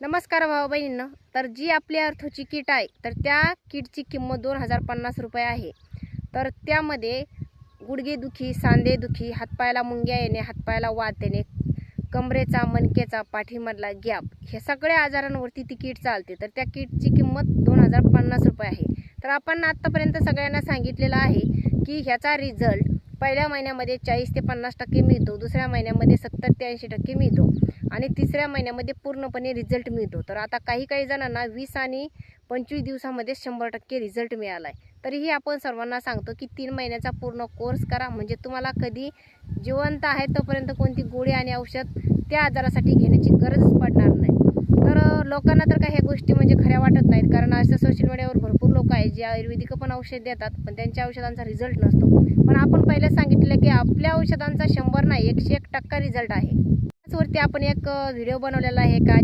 नमस्कार भाऊ बहिणींनो तर जी आपली अर्थोची किट आहे तर त्या किटची किंमत दोन हजार पन्नास रुपये आहे. तर त्यामध्ये गुडघेदुखी सांधेदुखी हातपायाला मुंग्या येणे हातपायाला वात येणे कमरेचा मनकेचा पाठीमधला गॅप हे सगळ्या आजारांवरती ती किट चालते. तर त्या किटची किंमत दोन हजार पन्नास रुपये आहे. तर आपण आत्तापर्यंत सगळ्यांना सांगितलेलं आहे की ह्याचा रिझल्ट पहिल्या महिन्यामध्ये चाळीस ते पन्नास टक्के मिळतो दुसऱ्या महिन्यामध्ये सत्तर ते ऐंशी टक्के मिळतो आणि तिसऱ्या महिन्यामध्ये पूर्णपणे रिझल्ट मिळतो. तर आता काही काही जणांना वीस आणि पंचवीस दिवसामध्ये शंभर टक्के रिझल्ट मिळाला आहे तरीही आपण सर्वांना सांगतो की तीन महिन्याचा पूर्ण कोर्स करा. म्हणजे तुम्हाला कधी जिवंत आहे तोपर्यंत कोणती गोळी आणि औषध त्या आजारासाठी घेण्याची गरजच पडणार नाही. तर लोकांना तर काही ह्या गोष्टी म्हणजे खऱ्या वाटत नाहीत. कारण असं सोशल मीडियावर भरपूर जे आयुर्वेदिक पण औषध देतात पण त्यांच्या औषधांचा रिझल्ट नसतो. पण आपण पहिले सांगितलं की आपल्या औषधांचा शंभर नाही एकशे एक टक्का रिझल्ट आहे. त्याचवरती आपण एक व्हिडिओ बनवलेला आहे का